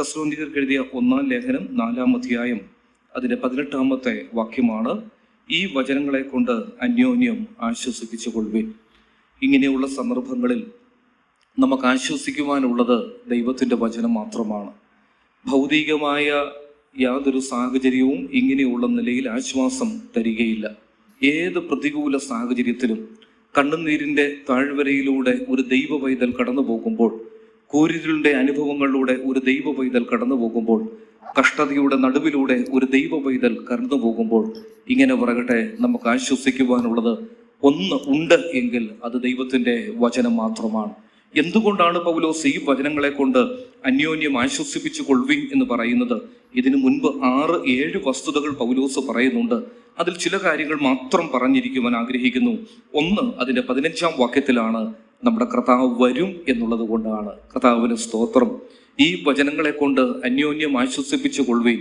തസ്ലോനികർക്ക് എഴുതിയ ഒന്നാം ലേഖനം നാലാം അധ്യായം അതിന്റെ പതിനെട്ടാമത്തെ വാക്യമാണ് ഈ വചനങ്ങളെ കൊണ്ട് അന്യോന്യം ആശ്വസിപ്പിച്ചു കൊള്ളുവിൻ ഇങ്ങനെയുള്ള സന്ദർഭങ്ങളിൽ നമുക്ക് ആശ്വസിക്കുവാനുള്ളത് ദൈവത്തിന്റെ വചനം മാത്രമാണ്. ഭൗതികമായ യാതൊരു സാഹചര്യവും ഇങ്ങനെയുള്ള നിലയിൽ ആശ്വാസം തരികയില്ല. ഏത് പ്രതികൂല സാഹചര്യത്തിലും കണ്ണുനീരിന്റെ താഴ്വരയിലൂടെ ഒരു ദൈവ പൈതൽ കടന്നു പോകുമ്പോൾ കൂരിരുളിന്റെ അനുഭവങ്ങളിലൂടെ ഒരു ദൈവ പൈതൽ കടന്നു പോകുമ്പോൾ കഷ്ടതയുടെ നടുവിലൂടെ ഒരു ദൈവ പൈതൽ കടന്നു പോകുമ്പോൾ ഇങ്ങനെ പറയട്ടെ നമുക്ക് ആശ്വസിക്കുവാനുള്ളത് ഒന്ന് ഉണ്ട് എങ്കിൽ അത് ദൈവത്തിന്റെ വചനം മാത്രമാണ്. എന്തുകൊണ്ടാണ് പൗലോസ് ഈ വചനങ്ങളെ കൊണ്ട് അന്യോന്യം ആശ്വസിപ്പിച്ചു കൊള്ളുവിൻ എന്ന് പറയുന്നത്? ഇതിനു മുൻപ് ആറ് ഏഴ് വസ്തുതകൾ പൗലോസ് പറയുന്നുണ്ട്. അതിൽ ചില കാര്യങ്ങൾ മാത്രം പറഞ്ഞിരിക്കുവാൻ ആഗ്രഹിക്കുന്നു. ഒന്ന് അതിന്റെ പതിനഞ്ചാം വാക്യത്തിലാണ് നമ്മുടെ കർത്താവ് വരും എന്നുള്ളത് കൊണ്ടാണ് കർത്താവിന് സ്തോത്രം. ഈ വചനങ്ങളെ കൊണ്ട് അന്യോന്യം ആശ്വസിപ്പിച്ചു കൊള്ളുവിൻ.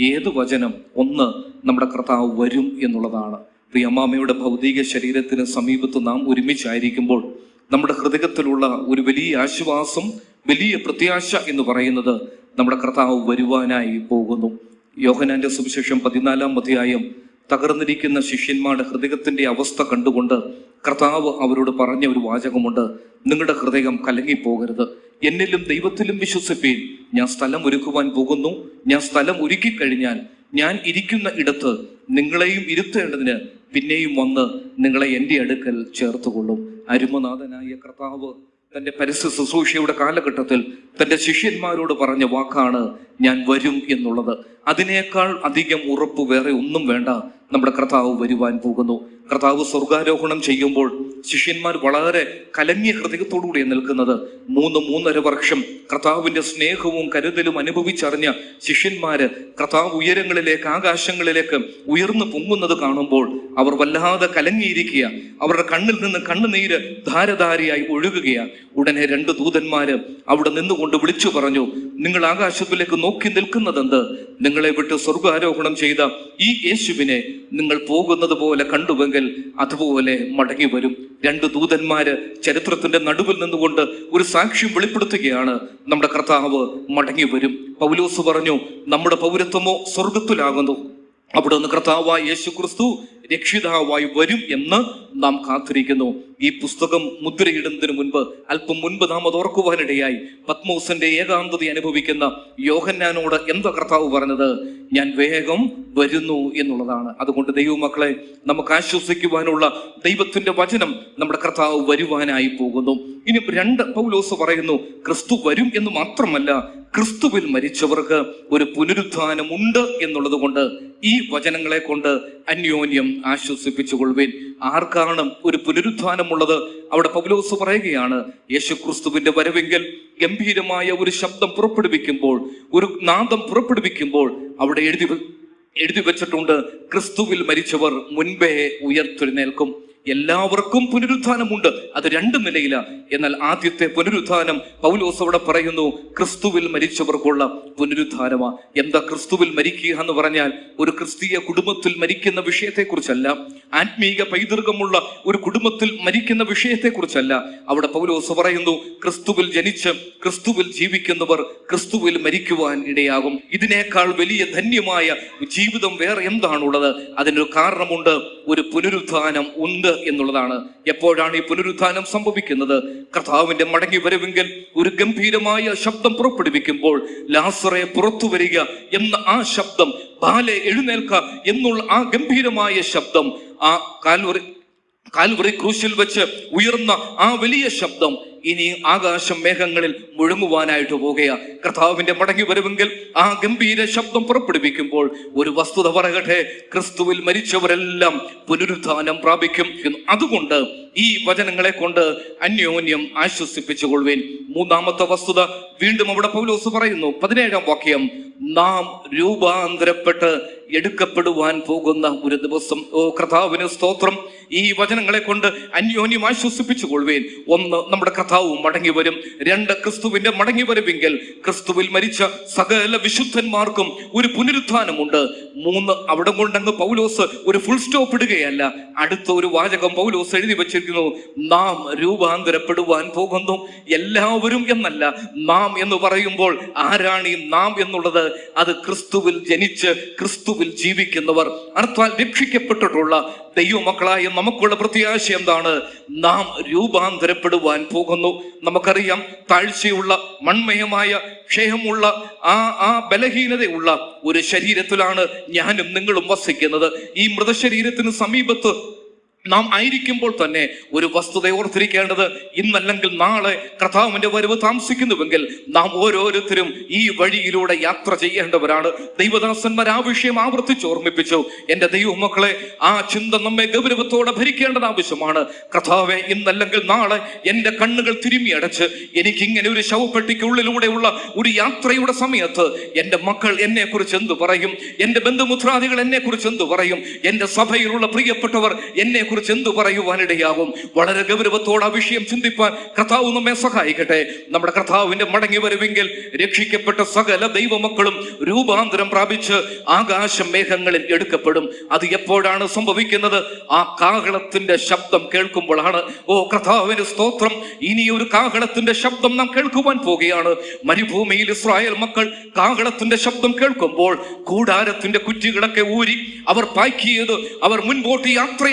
ഏത് വചനം ഒന്ന് നമ്മുടെ കർത്താവ് വരും എന്നുള്ളതാണ്. പ്രിയമ്മാമയുടെ ഭൗതിക ശരീരത്തിന് സമീപത്ത് നാം ഒരുമിച്ചായിരിക്കുമ്പോൾ നമ്മുടെ ഹൃദയത്തിലുള്ള ഒരു വലിയ ആശ്വാസം വലിയ പ്രത്യാശ എന്ന് പറയുന്നത് നമ്മുടെ കർത്താവ് വരുവാനായി പോകുന്നു. യോഹനാന്റെ സുവിശേഷം പതിനാലാം അധ്യായം തകർന്നിരിക്കുന്ന ശിഷ്യന്മാരുടെ ഹൃദയത്തിന്റെ അവസ്ഥ കണ്ടുകൊണ്ട് കർത്താവ് അവരോട് പറഞ്ഞ ഒരു വാചകമുണ്ട്. നിങ്ങളുടെ ഹൃദയം കലങ്ങിപ്പോകരുത്. എന്നിലും ദൈവത്തിലും വിശ്വസിപ്പീൻ. ഞാൻ സ്ഥലം ഒരുക്കുവാൻ പോകുന്നു. ഞാൻ സ്ഥലം ഒരുക്കി കഴിഞ്ഞാൽ ഞാൻ ഇരിക്കുന്ന ഇടത്ത് നിങ്ങളെയും ഇരുത്തേണ്ടതിന് പിന്നെയും വന്ന് നിങ്ങളെ എന്റെ അടുക്കൽ ചേർത്തുകൊള്ളും. അരുമനാഥനായ കർത്താവ് തന്റെ പരസ്യ ശുശ്രൂഷയുടെ കാലഘട്ടത്തിൽ തന്റെ ശിഷ്യന്മാരോട് പറഞ്ഞ വാക്കാണ് ഞാൻ വരും എന്നുള്ളത്. അതിനേക്കാൾ അധികം ഉറപ്പ് വേറെ ഒന്നും വേണ്ട. നമ്മുടെ കർത്താവ് വരുവാൻ പോകുന്നു. കർത്താവ് സ്വർഗാരോഹണം ചെയ്യുമ്പോൾ ശിഷ്യന്മാർ വളരെ കലങ്ങിയ ഹൃദയത്തോടുകൂടി നിൽക്കുന്നത്. മൂന്ന് മൂന്നര വർഷം കർത്താവിന്റെ സ്നേഹവും കരുതലും അനുഭവിച്ചറിഞ്ഞ ശിഷ്യന്മാര് കർത്താവ് ഉയരങ്ങളിലേക്ക് ആകാശങ്ങളിലേക്ക് ഉയർന്നു പൊങ്ങുന്നത് കാണുമ്പോൾ അവർ വല്ലാതെ കലങ്ങിയിരിക്കുക. അവരുടെ കണ്ണിൽ നിന്ന് കണ്ണുനീര് ധാരധാരയായി ഒഴുകുകയാണ്. ഉടനെ രണ്ട് ദൂതന്മാര് അവിടെ നിന്നുകൊണ്ട് വിളിച്ചു പറഞ്ഞു നിങ്ങൾ ആകാശത്തിലേക്ക് നോക്കി നിൽക്കുന്നതെന്ത്? നിങ്ങളെ വിട്ട് സ്വർഗാരോഹണം ചെയ്ത ഈ യേശുവിനെ നിങ്ങൾ പോകുന്നത് പോലെ കണ്ടുവെങ്കിൽ അതുപോലെ മടങ്ങി വരും. രണ്ട് ദൂതന്മാര് ചരിത്രത്തിന്റെ നടുവിൽ നിന്നുകൊണ്ട് ഒരു സാക്ഷ്യം വെളിപ്പെടുത്തുകയാണ്. നമ്മുടെ കർത്താവ് മടങ്ങി വരും. പൗലോസ് പറഞ്ഞു നമ്മുടെ പൗരത്വമോ സ്വർഗത്തിലാകുന്നു അവിടെ നിന്ന് കർത്താവായ യേശു ക്രിസ്തു രക്ഷിതാവായി വരും എന്ന് നാം കാത്തിരിക്കുന്നു. ഈ പുസ്തകം മുദ്രയിടുന്നതിന് മുൻപ് അല്പം മുൻപ് നാം അത് ഓർക്കുവാനിടയായി. പത്മോസിന്റെ ഏകാന്തത അനുഭവിക്കുന്ന യോഹന്നാനോട് എന്താ കർത്താവ് പറഞ്ഞത്? ഞാൻ വേഗം വരുന്നു എന്നുള്ളതാണ്. അതുകൊണ്ട് ദൈവമക്കളെ നമുക്ക് ആശ്വസിക്കുവാനുള്ള ദൈവത്തിന്റെ വചനം നമ്മുടെ കർത്താവ് വരുവാനായി പോകുന്നു. ഇനി രണ്ട് പൗലോസ് പറയുന്നു ക്രിസ്തു വരും എന്ന് മാത്രമല്ല ക്രിസ്തുവിൽ മരിച്ചവർക്ക് ഒരു പുനരുദ്ധാനം ഉണ്ട് എന്നുള്ളത് കൊണ്ട് ഈ വചനങ്ങളെ കൊണ്ട് അന്യോന്യം ആശ്വസിപ്പിച്ചുകൊള്ളുവിൻ. ആർക്കാണ് ഒരു പുനരുത്ഥാനമുള്ളത് അവിടെ പൗലോസ് പറയുകയാണ് യേശു ക്രിസ്തുവിന്റെ വരവെങ്കിൽ ഗംഭീരമായ ഒരു ശബ്ദം പുറപ്പെടുവിക്കുമ്പോൾ ഒരു നാദം പുറപ്പെടുവിക്കുമ്പോൾ അവിടെ എഴുതി എഴുതി വെച്ചിട്ടുണ്ട് ക്രിസ്തുവിൽ മരിച്ചവർ മുൻപേ ഉയർത്തെഴുന്നേൽക്കും. എല്ലാവർക്കും പുനരുത്ഥാനമുണ്ട്. അത് രണ്ട് നിലയില എന്നാൽ ആദ്യത്തെ പുനരുത്ഥാനം പൗലോസ് അവിടെ പറയുന്നു ക്രിസ്തുവിൽ മരിച്ചവർക്കുള്ള പുനരുദ്ധാനമാ എന്താ ക്രിസ്തുവിൽ മരിക്കുക എന്ന് പറഞ്ഞാൽ ഒരു ക്രിസ്തീയ കുടുംബത്തിൽ മരിക്കുന്ന വിഷയത്തെക്കുറിച്ചല്ല. ആത്മീക പൈതൃകമുള്ള ഒരു കുടുംബത്തിൽ മരിക്കുന്ന വിഷയത്തെക്കുറിച്ചല്ല. അവിടെ പൗലോസ് പറയുന്നു ക്രിസ്തുവിൽ ജനിച്ച് ക്രിസ്തുവിൽ ജീവിക്കുന്നവർ ക്രിസ്തുവിൽ മരിക്കുവാൻ ഇടയാകും. ഇതിനേക്കാൾ വലിയ ധന്യമായ ജീവിതം വേറെ എന്താണുള്ളത്? അതിനൊരു കാരണമുണ്ട് ഒരു പുനരുത്ഥാനം ഉണ്ട്. എന്നുള്ളതാണ്. എപ്പോഴാണ് ഈ പുനരുത്ഥാനം സംഭവിക്കുന്നത്? കർത്താവിന്റെ മടങ്ങി വരവെങ്കിൽ ഒരു ഗംഭീരമായ ശബ്ദം പുറപ്പെടുവിക്കുമ്പോൾ ലാസറെ പുറത്തു വരിക എന്ന ആ ശബ്ദം ബാലെ എഴുന്നേൽക്ക എന്നുള്ള ആ ഗംഭീരമായ ശബ്ദം ആ കാൽവറി കാൽവറി ക്രൂശിൽ വെച്ച് ഉയർന്ന ആ വലിയ ശബ്ദം ഇനി ആകാശം മേഘങ്ങളിൽ മുഴങ്ങുവാനായിട്ട് പോകുക കർത്താവിന്റെ മടങ്ങി വരുമെങ്കിൽ ആ ഗംഭീര ശബ്ദം പുറപ്പെടുവിക്കുമ്പോൾ ഒരു വസ്തുത പറയട്ടെ ക്രിസ്തുവിൽ മരിച്ചവരെല്ലാം പുനരുത്ഥാനം പ്രാപിക്കും അതുകൊണ്ട് ഈ വചനങ്ങളെ കൊണ്ട് അന്യോന്യം ആശ്വസിപ്പിച്ചുകൊള്ളുവേൻ. മൂന്നാമത്തെ വസ്തുത വീണ്ടും അവിടെ പൗലോസ് പറയുന്നു പതിനേഴാം വാക്യം നാം രൂപാന്തരപ്പെട്ട് എടുക്കപ്പെടുവാൻ പോകുന്ന ഒരു ദിവസം. ഓ കർത്താവിന് സ്തോത്രം. ഈ വചനങ്ങളെ കൊണ്ട് അന്യോന്യം ആശ്വസിപ്പിച്ചു കൊള്ളുവേൻ ഒന്ന് നമ്മുടെ കർത്താവ് കർത്താവും മടങ്ങി വരും രണ്ട് ക്രിസ്തുവിന്റെ മടങ്ങി വരുമെങ്കിൽ ക്രിസ്തുവിൽ മരിച്ച സകല വിശുദ്ധന്മാർക്കും ഒരു പുനരുത്ഥാനമുണ്ട്. മൂന്ന് അവിടെ കൊണ്ടങ്ങ് പൗലോസ് ഒരു ഫുൾ സ്റ്റോപ്പ് ഇടുകയല്ല. അടുത്ത ഒരു വാചകം പൗലോസ് എഴുതി വച്ചിരിക്കുന്നു. നാം രൂപാന്തരപ്പെടുവാൻ പോകുന്നു. എല്ലാവരും എന്നല്ല നാം എന്ന് പറയുമ്പോൾ ആരാണ് ഈ നാം എന്നുള്ളത്? അത് ക്രിസ്തുവിൽ ജനിച്ച് ക്രിസ്തുവിൽ ജീവിക്കുന്നവർ അർത്ഥാൽ രക്ഷിക്കപ്പെട്ടിട്ടുള്ള ദൈവമക്കളായ നമുക്കുള്ള പ്രത്യാശ എന്താണ്? നാം രൂപാന്തരപ്പെടുവാൻ പോകുന്നു. നമുക്കറിയാം താഴ്ചയുള്ള മൺമയമായ ക്ഷയമുള്ള ആ ആ ബലഹീനതയുള്ള ഒരു ശരീരത്തിലാണ് ഞാനും നിങ്ങളും വസിക്കുന്നത്. ഈ മൃതശരീരത്തിന് സമീപത്ത് നാം ആയിരിക്കുമ്പോൾ തന്നെ ഒരു വസ്തുത ഓർത്തിരിക്കേണ്ടത് ഇന്നല്ലെങ്കിൽ നാളെ കർത്താവിന്റെ വരവ് താമസിക്കുന്നുവെങ്കിൽ നാം ഓരോരുത്തരും ഈ വഴിയിലൂടെ യാത്ര ചെയ്യേണ്ടവരാണ്. ദൈവദാസന്മാർ ആ വിഷയം ആവർത്തിച്ച് ഓർമ്മിപ്പിച്ചു. എന്റെ ദൈവമക്കളെ ആ ചിന്ത നമ്മെ ഗൗരവത്തോടെ ഭരിക്കേണ്ടത് ആവശ്യമാണ്. കർത്താവെ ഇന്നല്ലെങ്കിൽ നാളെ എന്റെ കണ്ണുകൾ തിരുമ്മി അടച്ച് എനിക്ക് ഇങ്ങനെ ഒരു ശവപ്പെട്ടിക്കുള്ളിലൂടെയുള്ള ഒരു യാത്രയുടെ സമയത്ത് എന്റെ മക്കൾ എന്നെക്കുറിച്ച് എന്ത് പറയും? എന്റെ ബന്ധുമുത്രാദികൾ എന്നെ കുറിച്ച് എന്ത് പറയും? എന്റെ സഭയിലുള്ള പ്രിയപ്പെട്ടവർ എന്നെ കുറിച്ച് എന്ത് പറയുവാനിടയാകും? വളരെ ഗൗരവത്തോടെ ആ വിഷയം ചിന്തിപ്പാൻ കർത്താവ് നമ്മെ സഹായിക്കട്ടെ. നമ്മുടെ കർത്താവിന്റെ മടങ്ങി വരുമെങ്കിൽ രക്ഷിക്കപ്പെട്ട സകല ദൈവമക്കളും രൂപാന്തരം പ്രാപിച്ച് ആകാശ മേഘങ്ങളിൽ എടുക്കപ്പെടും. അത് എപ്പോഴാണ് സംഭവിക്കുന്നത്? ആ കാഹളത്തിന്റെ ശബ്ദം കേൾക്കുമ്പോഴാണ്. ഓ കർത്താവിന് സ്തോത്രം. ഇനി ഒരു കാഹളത്തിന്റെ ശബ്ദം നാം കേൾക്കുവാൻ പോകുകയാണ്. മരുഭൂമിയിൽ ഇസ്രായേൽ മക്കൾ കാഹളത്തിന്റെ ശബ്ദം കേൾക്കുമ്പോൾ കൂടാരത്തിന്റെ കുറ്റികളൊക്കെ ഊരി അവർ പാക്കിയത് അവർ മുൻപോട്ട് യാത്ര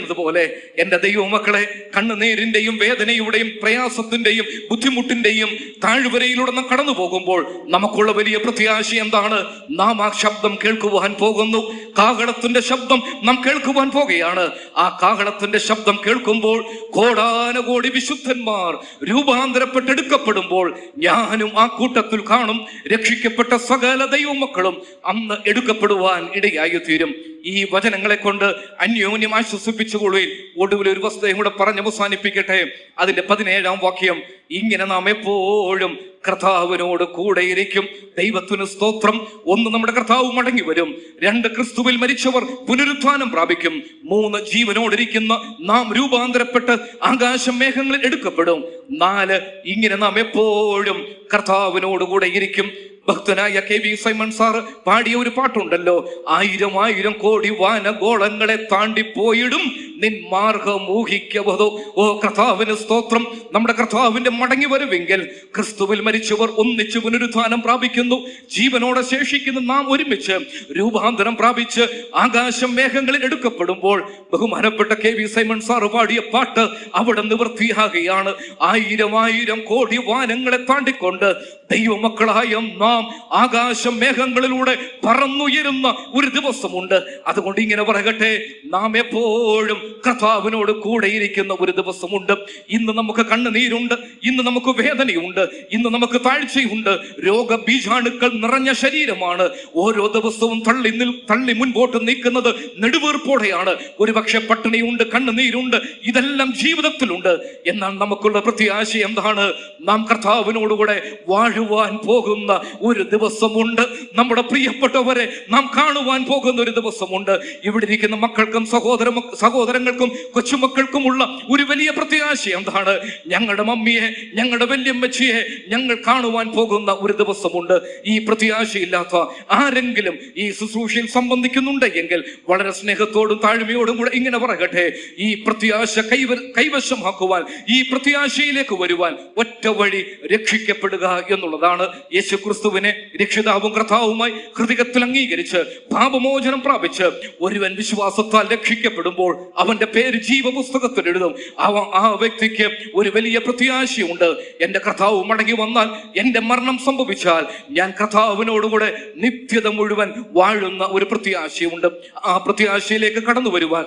ആരംഭിക്കുന്നത് പോലെ എന്റെ ദൈവമക്കളെ കണ്ണുനീരിന്റെയും വേദനയുടെയും പ്രയാസത്തിന്റെയും ബുദ്ധിമുട്ടിന്റെയും താഴ്വരയിലൂടെ നാം കടന്നു പോകുമ്പോൾ നമുക്കുള്ള വലിയ പ്രത്യാശ എന്താണ്? നാം ആ ശബ്ദം കേൾക്കുവാൻ പോകുന്നു. കാഹളത്തിന്റെ ശബ്ദം നാം കേൾക്കുവാൻ പോകുകയാണ്. ആ കാഹളത്തിന്റെ ശബ്ദം കേൾക്കുമ്പോൾ കോടാനകോടി വിശുദ്ധന്മാർ രൂപാന്തരപ്പെട്ടെടുക്കപ്പെടുമ്പോൾ ഞാനും ആ കൂട്ടത്തിൽ കാണും രക്ഷിക്കപ്പെട്ട സകല ദൈവമക്കളും അന്ന് എടുക്കപ്പെടുവാൻ ഇടയായി തീരും ഈ വചനങ്ങളെ കൊണ്ട് അന്യോന്യമായി ആശ്വസിപ്പിച്ചുകൊള്ളുകയും ഒടുവിൽ ഒരു വസ്തുതയും കൂടെ പറഞ്ഞ് അവസാനിപ്പിക്കട്ടെ. അതിന്റെ പതിനേഴാം വാക്യം ഇങ്ങനെ നാം എപ്പോഴും കർത്താവിനോട് കൂടെയിരിക്കും ദൈവത്തിന് സ്തോത്രം. ഒന്ന് നമ്മുടെ കർത്താവ് മടങ്ങി വരും. രണ്ട് ക്രിസ്തുവിൽ മരിച്ചവർ പുനരുത്ഥാനം പ്രാപിക്കും. മൂന്ന് ജീവനോടിരിക്കുന്ന നാം രൂപാന്തരപ്പെട്ട് ആകാശം മേഘങ്ങളിൽ എടുക്കപ്പെടും. നാല് ഇങ്ങനെ നാം എപ്പോഴും കർത്താവിനോട് കൂടെ ഇരിക്കും. ഭക്തനായ കെ വി സൈമൺ സാർ പാടിയ ഒരു പാട്ടുണ്ടല്ലോ. ആയിരം ആയിരം കോടി വാനഗോളങ്ങളെ താണ്ടി പോയിടും നിൻ മാർഗം ഊഹിക്കവതോ? ഓ കർത്താവിന് സ്തോത്രം. നമ്മുടെ കർത്താവിന്റെ മടങ്ങി വരുമെങ്കിൽ ക്രിസ്തുവിൽ മരിച്ചവർ ഒന്നിച്ച് പുനരുത്ഥാനം പ്രാപിക്കുന്നു. ജീവനോടെ ശേഷിക്കുന്ന നാം ഒരുമിച്ച് രൂപാന്തരം പ്രാപിച്ച് ആകാശം മേഘങ്ങളിൽ എടുക്കപ്പെടുമ്പോൾ ബഹുമാനപ്പെട്ട കെ വി സൈമൺ സാർ പാടിയ പാട്ട് അവിടെ നിവൃത്തിയാകുകയാണ്. ആയിരം ആയിരം കോടി വാനങ്ങളെ താണ്ടിക്കൊണ്ട് ദൈവമക്കളായ നാം ആകാശം മേഘങ്ങളിലൂടെ പറന്നുയരുന്ന ഒരു ദിവസമുണ്ട്. അതുകൊണ്ട് ഇങ്ങനെ പറയട്ടെ നാം എപ്പോഴും കർത്താവിനോട് കൂടെയിരിക്കുന്ന ഒരു ദിവസമുണ്ട്. ഇന്ന് നമുക്ക് കണ്ണുനീരുണ്ട് ഇന്ന് നമുക്ക് വേദനയുണ്ട് ഇന്ന് നമുക്ക് താഴ്ചയുണ്ട്. രോഗബീജാണുക്കൾ നിറഞ്ഞ ശരീരമാണ്. ഓരോ ദിവസവും തള്ളി നിൽ തള്ളി മുൻപോട്ട് നീക്കുന്നത് നെടുവീർപ്പോടെയാണ്. ഒരുപക്ഷെ പട്ടിണിയുണ്ട് കണ്ണുനീരുണ്ട് ഇതെല്ലാം ജീവിതത്തിലുണ്ട്. എന്നാൽ നമുക്കുള്ള പ്രത്യാശ എന്താണ്? നാം കർത്താവിനോടുകൂടെ വാഴുവാൻ പോകുന്ന ഒരു ദിവസമുണ്ട്. നമ്മുടെ പ്രിയപ്പെട്ടവരെ നാം കാണുവാൻ പോകുന്ന ഒരു ദിവസമുണ്ട്. ഇവിടെ ഇരിക്കുന്ന മക്കൾക്കും സഹോദര സഹോദരങ്ങൾക്കും കൊച്ചുമക്കൾക്കുമുള്ള ഒരു വലിയ പ്രത്യാശ എന്താണ്? ഞങ്ങളുടെ മമ്മിയെ ഞങ്ങളുടെ വല്യമ്മച്ചിയെ ഞങ്ങൾ കാണുവാൻ പോകുന്ന ഒരു ദിവസമുണ്ട്. ഈ പ്രത്യാശയില്ലാത്ത ആരെങ്കിലും ഈ ശുശ്രൂഷയിൽ സംബന്ധിക്കുന്നുണ്ട് എങ്കിൽ വളരെ സ്നേഹത്തോടും താഴ്മയോടും കൂടെ ഇങ്ങനെ പറയട്ടെ. ഈ പ്രത്യാശ കൈവ കൈവശമാക്കുവാൻ ഈ പ്രത്യാശയിലേക്ക് വരുവാൻ ഒറ്റ വഴി രക്ഷിക്കപ്പെടുക എന്നുള്ളതാണ് യേശു ക്രിസ്തുവിനെ രക്ഷിതാവും കർത്താവുമായി ഹൃദയത്തിൽ അംഗീകരിച്ച് പാപമോചനം പ്രാപിച്ച് ഒരുവൻ വിശ്വാസത്താൽ രക്ഷിക്കപ്പെടുമ്പോൾ അവന്റെ പേര് ജീവപുസ്തകത്തിൽ എഴുതും. അവ ആ വ്യക്തിക്ക് ഒരു വലിയ പ്രത്യാശയുണ്ട്. എന്റെ കർത്താവ് മടങ്ങി വന്നാൽ എന്റെ മരണം സംഭവിച്ചാൽ ഞാൻ കർത്താവിനോടുകൂടെ നിത്യത മുഴുവൻ വാഴുന്ന ഒരു പ്രത്യാശയുണ്ട്. ആ പ്രത്യാശയിലേക്ക് കടന്നു വരുവാൻ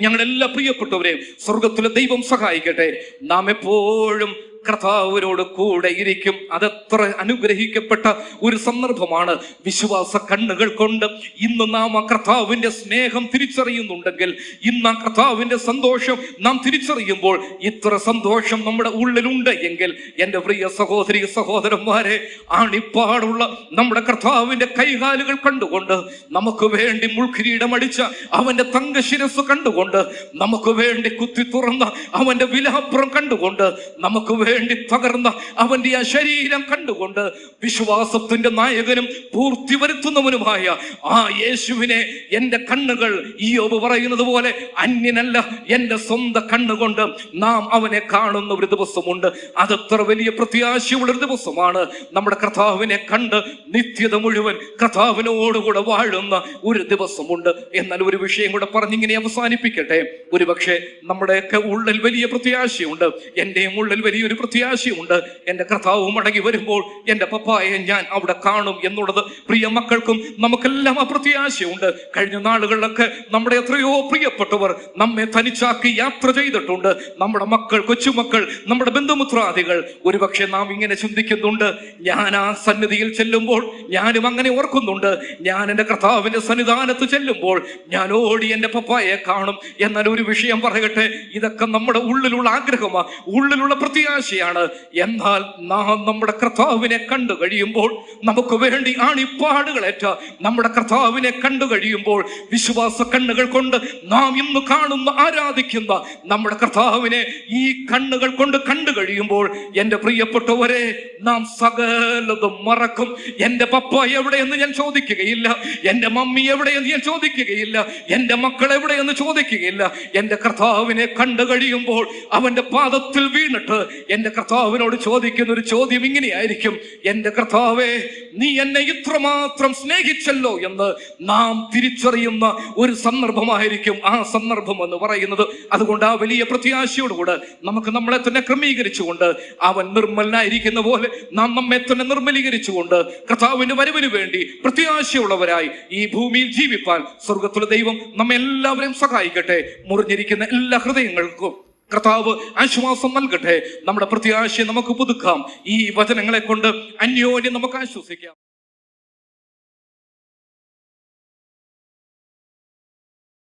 ഞങ്ങളുടെ എല്ലാ പ്രിയപ്പെട്ടവരെയും സ്വർഗത്തിലെ ദൈവം സഹായിക്കട്ടെ. നാം എപ്പോഴും കർത്താവിനോട് കൂടെ ഇരിക്കും. അതെത്ര അനുഗ്രഹിക്കപ്പെട്ട ഒരു സന്ദർഭമാണ് വിശ്വാസ കണ്ണുകൾ കൊണ്ട്. ഇന്ന് നാം ആ കർത്താവിന്റെ സ്നേഹം തിരിച്ചറിയുന്നുണ്ടെങ്കിൽ ഇന്ന് ആ കർത്താവിന്റെ സന്തോഷം നാം തിരിച്ചറിയുമ്പോൾ ഇത്ര സന്തോഷം നമ്മുടെ ഉള്ളിലുണ്ട് എങ്കിൽ എന്റെ പ്രിയ സഹോദരി സഹോദരന്മാരെ ആണിപ്പാടുള്ള നമ്മുടെ കർത്താവിന്റെ കൈകാലുകൾ കണ്ടുകൊണ്ട് നമുക്ക് വേണ്ടി മുൾക്കിരീടം അടിച്ച അവന്റെ തങ്കശിരസ് കണ്ടുകൊണ്ട് നമുക്ക് വേണ്ടി കുത്തി തുറന്ന അവന്റെ വിലാപ്പുറം കണ്ടുകൊണ്ട് നമുക്ക് വേണ്ടി വേണ്ടി തകർന്ന അവന്റെ ആ ശരീരം കണ്ടുകൊണ്ട് വിശ്വാസത്തിന്റെ നായകനും പൂർത്തി വരുത്തുന്നവനുമായ ആ യേശുവിനെ എന്റെ കണ്ണുകൾ ഈ ഒബ് പറയുന്നത് പോലെ അന്യനല്ല എന്റെ സ്വന്തം കണ്ണുകൊണ്ട് നാം അവനെ കാണുന്ന ഒരു ദിവസമുണ്ട്. അതത്ര വലിയ പ്രത്യാശയുള്ള ഒരു ദിവസമാണ്. നമ്മുടെ കർത്താവിനെ കണ്ട് നിത്യത മുഴുവൻ കർത്താവിനോടുകൂടെ വാഴുന്ന ഒരു ദിവസമുണ്ട്. എന്നാൽ ഒരു വിഷയം കൂടെ പറഞ്ഞിങ്ങനെ അവസാനിപ്പിക്കട്ടെ. ഒരു പക്ഷേ നമ്മുടെയൊക്കെ ഉള്ളിൽ വലിയ പ്രത്യാശയുണ്ട്. എന്റെയും ഉള്ളിൽ വലിയൊരു പ്രത്യാശയുണ്ട് എന്റെ കർത്താവ് മടങ്ങി വരുമ്പോൾ എന്റെ പപ്പായെ ഞാൻ അവിടെ കാണും എന്നുള്ളത് പ്രിയ മക്കൾക്കും നമുക്കെല്ലാം ആ പ്രത്യാശയുണ്ട് കഴിഞ്ഞ നാളുകളിലൊക്കെ നമ്മുടെ എത്രയോ പ്രിയപ്പെട്ടവർ നമ്മെ തനിച്ചാക്കി യാത്ര ചെയ്തിട്ടുണ്ട്. നമ്മുടെ മക്കൾ കൊച്ചുമക്കൾ നമ്മുടെ ബന്ധുമുത്രാദികൾ. ഒരുപക്ഷെ നാം ഇങ്ങനെ ചിന്തിക്കുന്നുണ്ട് ഞാൻ ആ സന്നിധിയിൽ ചെല്ലുമ്പോൾ ഞാനും അങ്ങനെ ഓർക്കുന്നുണ്ട്. ഞാൻ എന്റെ കർത്താവിന്റെ സന്നിധാനത്ത് ചെല്ലുമ്പോൾ ഞാൻ ഓടി എന്റെ പപ്പായെ കാണും. എന്നാൽ ഒരു വിഷയം പറയട്ടെ ഇതൊക്കെ നമ്മുടെ ഉള്ളിലുള്ള ആഗ്രഹമാണ് ഉള്ളിലുള്ള പ്രത്യാശയാണ് എന്നാൽ നാം നമ്മുടെ കർത്താവിനെ കണ്ടു കഴിയുമ്പോൾ നമുക്ക് വേണ്ടി ആണിപ്പാടുകളേറ്റ നമ്മുടെ കർത്താവിനെ കണ്ടു കഴിയുമ്പോൾ വിശ്വാസ കണ്ണുകൾ കൊണ്ട് നാം ഇന്ന് കാണുന്ന ആരാധിക്കുന്ന നമ്മുടെ കർത്താവിനെ ഈ കണ്ണുകൾ കൊണ്ട് കണ്ടു കഴിയുമ്പോൾ എന്റെ പ്രിയപ്പെട്ടവരെ നാം സകലതും മറക്കും. എന്റെ പപ്പ എവിടെയെന്ന് ഞാൻ ചോദിക്കുകയില്ല. എന്റെ മമ്മി എവിടെയെന്ന് ഞാൻ ചോദിക്കുകയില്ല. എന്റെ മക്കൾ എവിടെയെന്ന് ചോദിക്കുകയില്ല. എന്റെ കർത്താവിനെ കണ്ടു കഴിയുമ്പോൾ അവന്റെ പാദത്തിൽ വീണിട്ട് എന്റെ കർത്താവിനോട് ചോദിക്കുന്ന ഒരു ചോദ്യം ഇങ്ങനെയായിരിക്കും. എന്റെ കർത്താവേ നീ എന്നെ ഇത്രമാത്രം സ്നേഹിച്ചല്ലോ എന്ന് നാം തിരിച്ചറിയുന്ന ഒരു സന്ദർഭമായിരിക്കും ആ സന്ദർഭം എന്ന് പറയുന്നത്. അതുകൊണ്ട് ആ വലിയ പ്രത്യാശയോടുകൂടെ നമുക്ക് നമ്മളെ തന്നെ ക്രമീകരിച്ചുകൊണ്ട് അവൻ നിർമ്മലനായിരിക്കുന്ന പോലെ നാം നമ്മെ തന്നെ നിർമ്മലീകരിച്ചുകൊണ്ട് കർത്താവിന്റെ വരവിന് വേണ്ടി പ്രത്യാശയുള്ളവരായി ഈ ഭൂമിയിൽ ജീവിപ്പാൻ സ്വർഗത്തിലെ ദൈവം നമ്മെ എല്ലാവരെയും സഹായിക്കട്ടെ. മുറിഞ്ഞിരിക്കുന്ന എല്ലാ ഹൃദയങ്ങൾക്കും കർത്താവ് ആശ്വാസം നൽകട്ടെ. നമ്മുടെ പ്രത്യാശയെ നമുക്ക് പുതുക്കാം. ഈ വചനങ്ങളെ കൊണ്ട് അന്യോന്യം നമുക്ക് ആശ്വസിക്കാം.